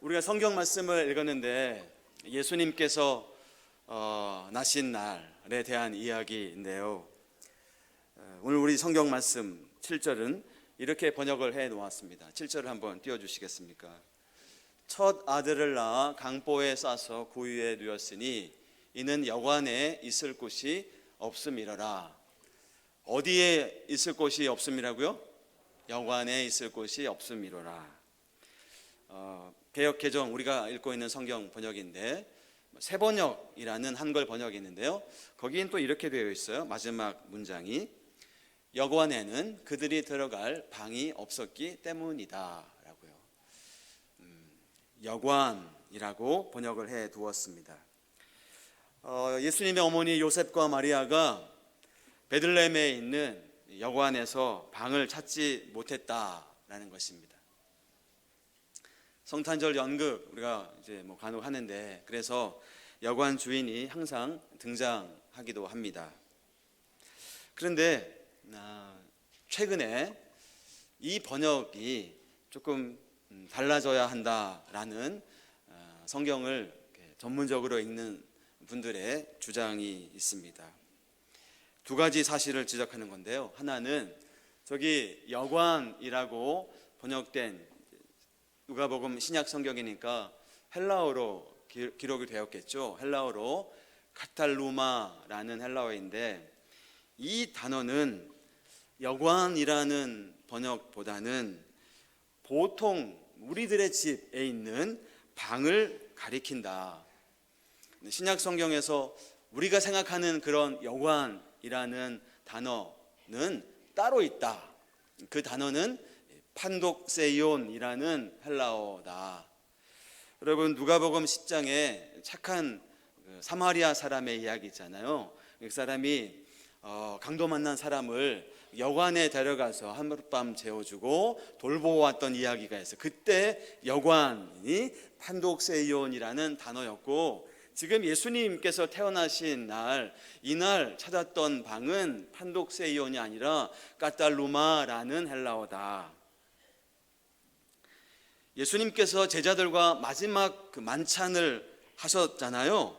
우리가 성경 말씀을 읽었는데 예수님께서 어, 나신 날에 대한 이야기인데요. 어, 오늘 우리 성경 말씀 7절은 이렇게 번역을 해 놓았습니다. 7절을 한번 띄워 주시겠습니까? 첫 아들을 낳아 강보에 싸서 구유에 누였으니 이는 여관에 있을 곳이 없음이러라. 어디에 있을 곳이 없음이라고요? 여관에 있을 곳이 없음이로라. 어, 개혁 개정 우리가 읽고 있는 성경 번역인데 새 번역이라는 한글 번역이 있는데요. 거기엔 또 이렇게 되어 있어요. 마지막 문장이 여관에는 그들이 들어갈 방이 없었기 때문이다라고요. 음, 여관이라고 번역을 해 두었습니다. 어, 예수님의 어머니 요셉과 마리아가 베들레헴에 있는 여관에서 방을 찾지 못했다라는 것입니다. 성탄절 연극 우리가 이제 뭐 간혹 하는데 그래서 여관 주인이 항상 등장하기도 합니다. 그런데 아, 최근에 이 번역이 조금 음, 달라져야 한다라는 아, 성경을 전문적으로 읽는 분들의 주장이 있습니다. 두 가지 사실을 지적하는 건데요. 하나는 저기 여관이라고 번역된 누가복음 신약 성경이니까 헬라어로 기- 기록이 되었겠죠. 헬라어로 카탈루마라는 헬라어인데 이 단어는 여관이라는 번역보다는 보통 우리들의 집에 있는 방을 가리킨다. 신약 성경에서 우리가 생각하는 그런 여관이라는 단어는 따로 있다. 그 단어는 판독세이온이라는 헬라어다. 여러분 누가복음 10장에 착한 그 사마리아 사람의 이야기 있잖아요. 그 사람이 어, 강도 만난 사람을 여관에 데려가서 하룻밤 재워주고 돌보았던 이야기가 있어요. 그때 여관이 판독세이온이라는 단어였고 지금 예수님께서 태어나신 날 이날 찾았던 방은 판독세이온이 아니라 까탈루마라는 헬라어다. 예수님께서 제자들과 마지막 그 만찬을 하셨잖아요.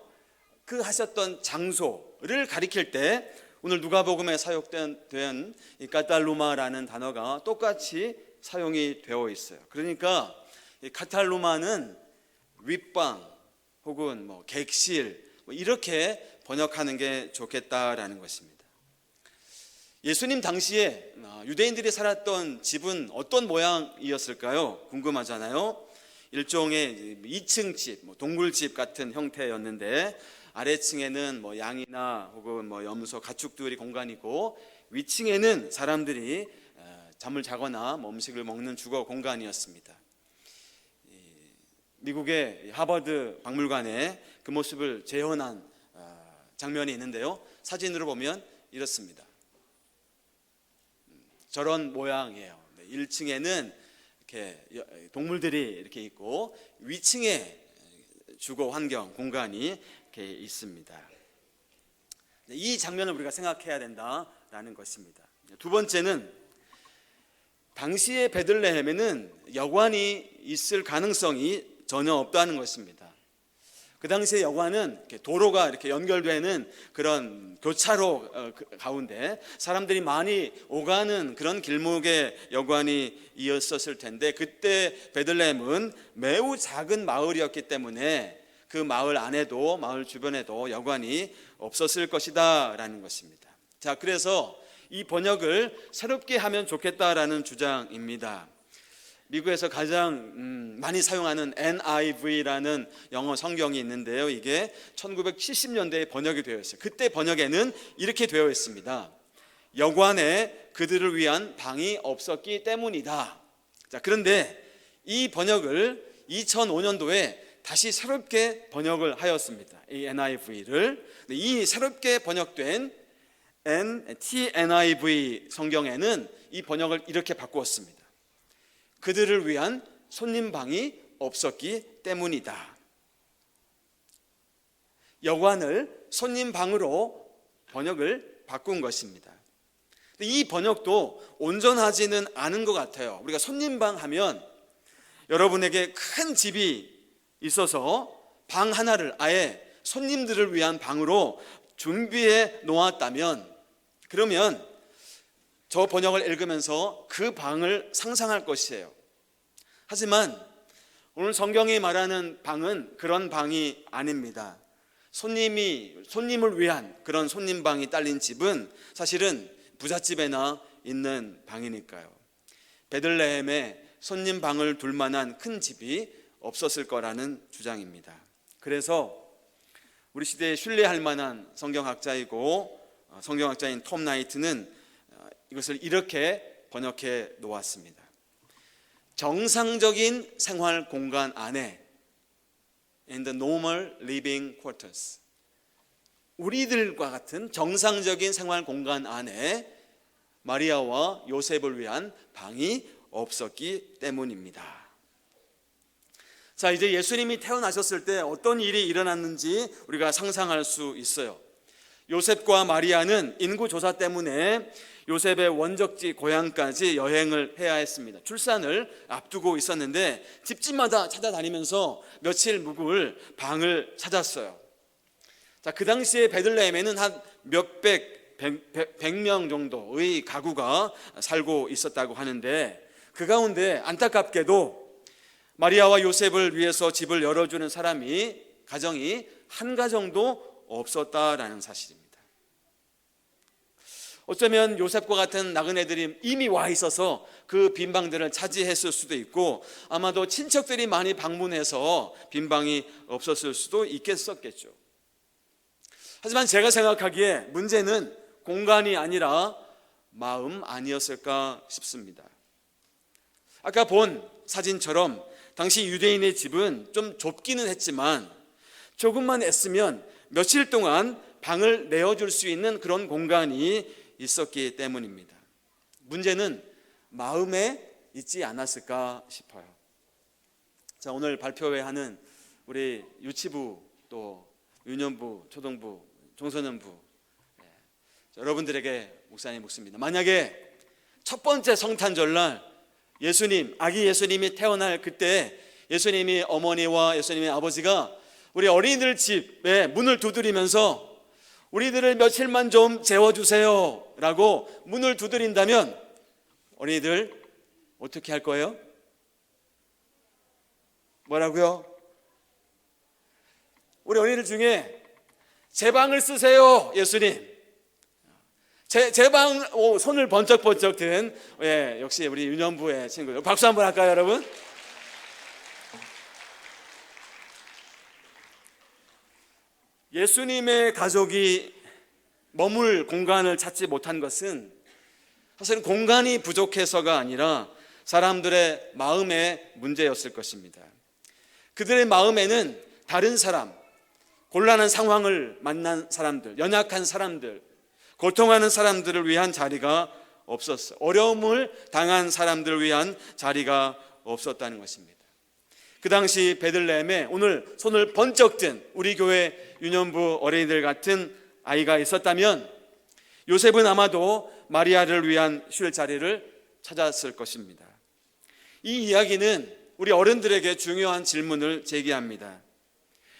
그 하셨던 장소를 가리킬 때 오늘 누가복음에 사용된 된이 까탈루마라는 단어가 똑같이 사용이 되어 있어요. 그러니까 이 카탈루마는 윗방 혹은 뭐 객실 뭐 이렇게 번역하는 게 좋겠다라는 것입니다. 예수님 당시에 아, 유대인들이 살았던 집은 어떤 모양이었을까요? 궁금하잖아요. 일종의 2층 집, 뭐 동굴집 같은 형태였는데 아래층에는 뭐 양이나 혹은 뭐 염소, 가축들이 공간이고 위층에는 사람들이 어, 잠을 자거나 뭐 음식을 먹는 주거 공간이었습니다. 이 미국의 하버드 박물관에 그 모습을 재현한 어, 장면이 있는데요. 사진으로 보면 이렇습니다. 저런 모양이에요. 1층에는 이렇게 동물들이 이렇게 있고 위층에 주거 환경 공간이 이렇게 있습니다. 이 장면을 우리가 생각해야 된다라는 것입니다. 두 번째는 당시의 베들레헴에는 여관이 있을 가능성이 전혀 없다는 것입니다. 그 당시에 여관은 이렇게 도로가 이렇게 연결되는 그런 교차로 어, 그 가운데 사람들이 많이 오가는 그런 길목에 여관이 이었었을 텐데 그때 베들레헴은 매우 작은 마을이었기 때문에 그 마을 안에도 마을 주변에도 여관이 없었을 것이다라는 것입니다. 자, 그래서 이 번역을 새롭게 하면 좋겠다라는 주장입니다. 미국에서 가장 음, 많이 사용하는 NIV라는 영어 성경이 있는데요. 이게 1970년대에 번역이 되어 있어요. 그때 번역에는 이렇게 되어 있습니다. 여관에 그들을 위한 방이 없었기 때문이다. 자, 그런데 이 번역을 2005년도에 다시 새롭게 번역을 하였습니다. 이 NIV를 이 새롭게 번역된 NTNIV 성경에는 이 번역을 이렇게 바꾸었습니다. 그들을 위한 손님 방이 없었기 때문이다. 여관을 손님 방으로 번역을 바꾼 것입니다. 이 번역도 온전하지는 않은 것 같아요. 우리가 손님 방 하면 여러분에게 큰 집이 있어서 방 하나를 아예 손님들을 위한 방으로 준비해 놓았다면 그러면 저 번역을 읽으면서 그 방을 상상할 것이에요. 하지만 오늘 성경이 말하는 방은 그런 방이 아닙니다. 손님이 손님을 위한 그런 손님 방이 딸린 집은 사실은 부잣집에나 있는 방이니까요. 베들레헴에 손님 방을 둘 만한 큰 집이 없었을 거라는 주장입니다. 그래서 우리 시대에 신뢰할 만한 성경학자이고 어, 성경학자인 톰 나이트는 어, 이것을 이렇게 번역해 놓았습니다. 정상적인 생활 공간 안에 in the normal living quarters 우리들과 같은 정상적인 생활 공간 안에 마리아와 요셉을 위한 방이 없었기 때문입니다. 자, 이제 예수님이 태어나셨을 때 어떤 일이 일어났는지 우리가 상상할 수 있어요. 요셉과 마리아는 인구 조사 때문에 요셉의 원적지 고향까지 여행을 해야 했습니다. 출산을 앞두고 있었는데 집집마다 찾아다니면서 며칠 묵을 방을 찾았어요. 자, 그 당시에 베들레헴에는 한 몇백, 백 명 정도의 가구가 살고 있었다고 하는데 그 가운데 안타깝게도 마리아와 요셉을 위해서 집을 열어주는 사람이 가정이 한 가정도 없었다라는 사실입니다. 어쩌면 요셉과 같은 나그네들이 이미 와 있어서 그 빈방들을 차지했을 수도 있고 아마도 친척들이 많이 방문해서 빈방이 없었을 수도 있겠었겠죠. 하지만 제가 생각하기에 문제는 공간이 아니라 마음 아니었을까 싶습니다. 아까 본 사진처럼 당시 유대인의 집은 좀 좁기는 했지만 조금만 애쓰면 며칠 동안 방을 내어줄 수 있는 그런 공간이 있었기 때문입니다. 문제는 마음에 있지 않았을까 싶어요. 자, 오늘 발표회 하는 우리 유치부 또 유년부, 초등부, 청소년부 네. 여러분들에게 목사님 묻습니다. 만약에 첫 번째 성탄절날 예수님, 아기 예수님이 태어날 그때 예수님이 어머니와 예수님의 아버지가 우리 어린이들 집에 문을 두드리면서 우리들을 며칠만 좀 재워주세요 라고 문을 두드린다면 어린이들 어떻게 할 거예요? 뭐라고요? 우리 어린이들 중에 제 방을 쓰세요 예수님 제, 제방 손을 번쩍번쩍 든 예, 역시 우리 유년부의 친구 박수 한번 할까요 여러분? 예수님의 가족이 머물 공간을 찾지 못한 것은 사실은 공간이 부족해서가 아니라 사람들의 마음의 문제였을 것입니다. 그들의 마음에는 다른 사람, 곤란한 상황을 만난 사람들, 연약한 사람들, 고통하는 사람들을 위한 자리가 없었어. 어려움을 당한 사람들을 위한 자리가 없었다는 것입니다. 그 당시 베들레헴에 오늘 손을 번쩍 든 우리 교회 유년부 어린이들 같은 아이가 있었다면 요셉은 아마도 마리아를 위한 쉴 자리를 찾았을 것입니다. 이 이야기는 우리 어른들에게 중요한 질문을 제기합니다.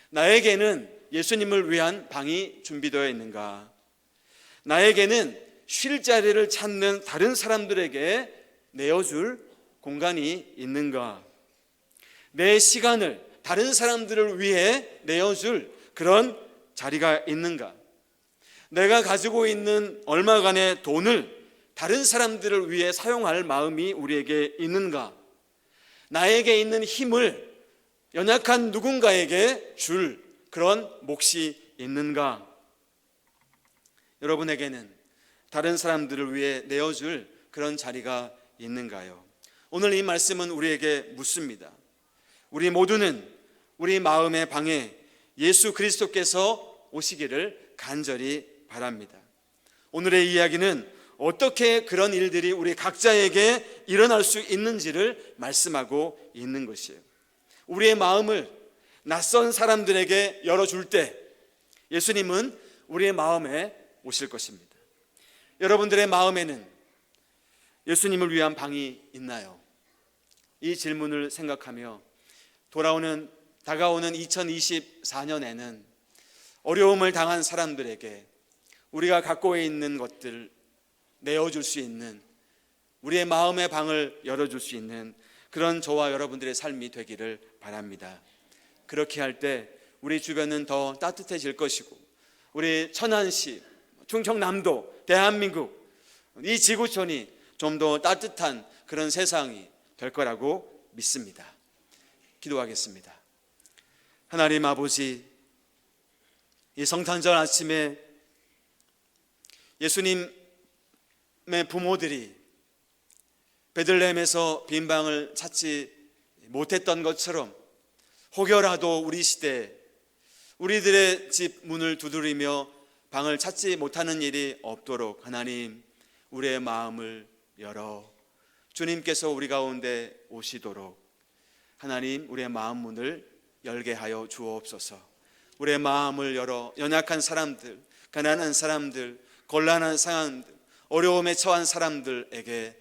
나에게는 예수님을 위한 방이 준비되어 있는가? 나에게는 쉴 자리를 찾는 다른 사람들에게 내어줄 공간이 있는가? 내 시간을 다른 사람들을 위해 내어줄 그런 자리가 있는가? 내가 가지고 있는 얼마간의 돈을 다른 사람들을 위해 사용할 마음이 우리에게 있는가? 나에게 있는 힘을 연약한 누군가에게 줄 그런 몫이 있는가? 여러분에게는 다른 사람들을 위해 내어줄 그런 자리가 있는가요? 오늘 이 말씀은 우리에게 묻습니다. 우리 모두는 우리 마음의 방에 예수 그리스도께서 오시기를 간절히 바랍니다. 오늘의 이야기는 어떻게 그런 일들이 우리 각자에게 일어날 수 있는지를 말씀하고 있는 것이에요. 우리의 마음을 낯선 사람들에게 열어줄 때 예수님은 우리의 마음에 오실 것입니다. 여러분들의 마음에는 예수님을 위한 방이 있나요? 이 질문을 생각하며 돌아오는 다가오는 2024년에는 어려움을 당한 사람들에게 우리가 갖고 있는 것들 내어줄 수 있는 우리의 마음의 방을 열어줄 수 있는 그런 저와 여러분들의 삶이 되기를 바랍니다. 그렇게 할 때 우리 주변은 더 따뜻해질 것이고 우리 천안시, 충청남도, 대한민국 이 지구촌이 좀 더 따뜻한 그런 세상이 될 거라고 믿습니다. 기도하겠습니다. 하나님 아버지, 이 성탄절 아침에 예수님의 부모들이 베들레헴에서 빈 방을 찾지 못했던 것처럼 혹여라도 우리 시대 우리들의 집 문을 두드리며 방을 찾지 못하는 일이 없도록 하나님 우리의 마음을 열어 주님께서 우리 가운데 오시도록 하나님 우리의 마음 문을 열게 하여 주옵소서. 우리의 마음을 열어 연약한 사람들, 가난한 사람들, 곤란한 상황들, 어려움에 처한 사람들에게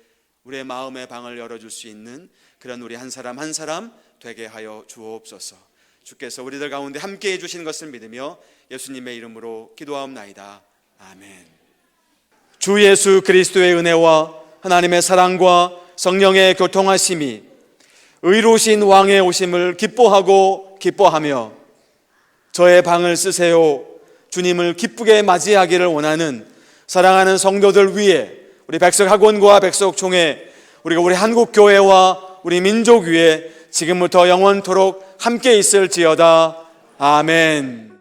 우리의 마음의 방을 열어줄 수 있는 그런 우리 한 사람 한 사람 되게 하여 주옵소서. 주께서 우리들 가운데 함께 해 주시는 것을 믿으며 예수님의 이름으로 기도하옵나이다. 아멘. 주 예수 그리스도의 은혜와 하나님의 사랑과 성령의 교통하심이 의로우신 왕의 오심을 기뻐하고 기뻐하며 저의 방을 쓰세요. 주님을 기쁘게 맞이하기를 원하는 사랑하는 성도들 위해 우리 백석 학원과 백석 총회 우리가 우리 한국 교회와 우리 민족 위에 지금부터 영원토록 함께 있을지어다. 아멘.